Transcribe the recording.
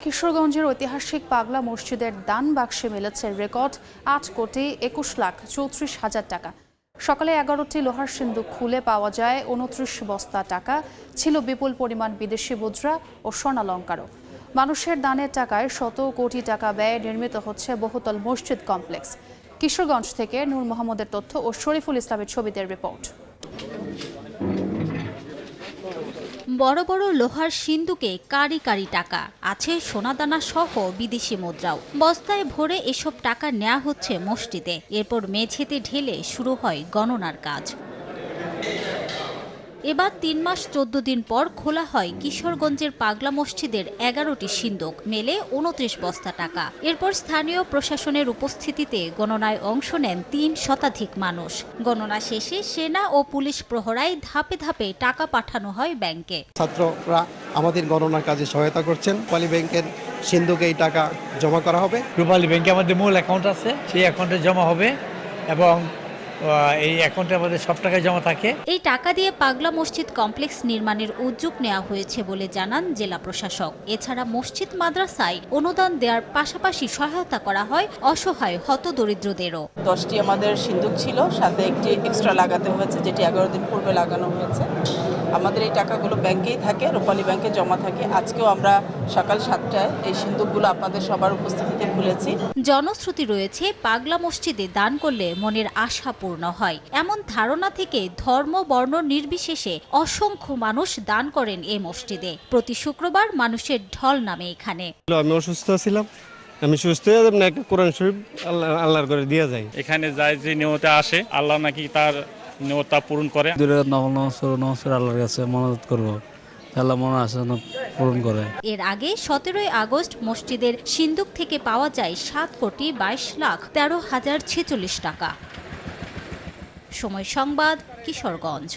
কিশোরগঞ্জের ঐতিহাসিক পাগলা মসজিদের দান বাক্সে মিলেছে রেকর্ড আট কোটি একুশ লাখ চৌত্রিশ হাজার টাকা। সকালে এগারোটি লোহার সিন্ধুক খুলে পাওয়া যায় উনত্রিশ বস্তা টাকা, ছিল বিপুল পরিমাণ বিদেশি মুদ্রা ও স্বর্ণালঙ্কারও। মানুষের দানের টাকায় শত কোটি টাকা ব্যয়ে নির্মিত হচ্ছে বহুতল মসজিদ কমপ্লেক্স। কিশোরগঞ্জ থেকে নূর মোহাম্মদের তথ্য ও শরীফুল ইসলামের ছবিদের রিপোর্ট। বড় বড় লোহার সিন্ধুকে কারি কারি টাকা। আছে সোনাদানা সহ বিদেশি মুদ্রাও। বস্তায় ভরে এসব টাকা নেওয়া হচ্ছে মসজিদে। এরপর মেঝেতে ঢেলে শুরু হয় গণনার কাজ। এবার তিন মাস চোদ্দ দিন পর খোলা হয় কিশোরগঞ্জের পাগলা মসজিদের এগারোটি সিন্দুক মেলে উনত্রিশ বস্তা টাকা। এরপর স্থানীয় প্রশাসনের উপস্থিতিতে গণনায় অংশ নেন তিন শতাধিক মানুষ। গণনা শেষে সেনা ও পুলিশ প্রহরায় ধাপে ধাপে টাকা পাঠানো হয় ব্যাংকে। ছাত্ররা আমাদের গণনার কাজে সহায়তা করছেন। পালি ব্যাংকের সিন্ধুকে এই টাকা জমা করা হবে। রূপালী ব্যাংকে আমাদের মূল অ্যাকাউন্ট আছে। সেই অ্যাকাউন্টে জমা হবে এবং এই অ্যাকাউন্টে আমাদের সব টাকা জমা থাকে। এই টাকা দিয়ে পাগলা মসজিদ কমপ্লেক্স নির্মাণের উদ্যোগ নেওয়া হয়েছে বলে জানান জেলা প্রশাসক। এছাড়া মসজিদ মাদ্রাসায় অনুদান দেওয়ার পাশাপাশি সহায়তা করা হয় অসহায় হত দরিদ্রদেরও দশটি আমাদের সিন্দুক ছিল সাথে একটি এক্সট্রা লাগাতে হয়েছে যেটি এগারো দিন পূর্বে লাগানো হয়েছে। আমাদের এই টাকাগুলো ব্যাংকেই থাকে রূপালী ব্যাংকে জমা থাকে। আজকেও আমরা সকাল সাতটায় এই সিন্দুকগুলো আপনাদের সবার উপস্থিতিতে খুলেছি। জনশ্রুতি রয়েছে পাগলা মসজিদে দান করলে মনের আশা পূর্ণ হয়। এমন ধারণা থেকে ধর্ম বর্ণ নির্বিশেষে অসংখ্য মানুষ দান করেন এই মসজিদে। প্রতি শুক্রবার মানুষের ঢল নামে এখানে। আমি অসুস্থ ছিলাম। আমি সুস্থ হয়ে যাবেন একটা কোরআন শরীফ আল্লাহ আল্লাহর করে দিয়ে যাই এখানে যায় যে নিয়মতে আসে আল্লাহ নাকি তার নিয়মতা পূরণ করে দূরে নমস্কার নমস্কার আল্লাহর কাছে মনোযোগ করব। আল্লাহ মনে আসে পূরণ করে। এর আগে সতেরোই আগস্ট মসজিদের সিন্দুক থেকে পাওয়া যায় সাত কোটি বাইশ লাখ তেরো হাজার ছেচল্লিশ টাকা। সময় সংবাদ কিশোরগঞ্জ।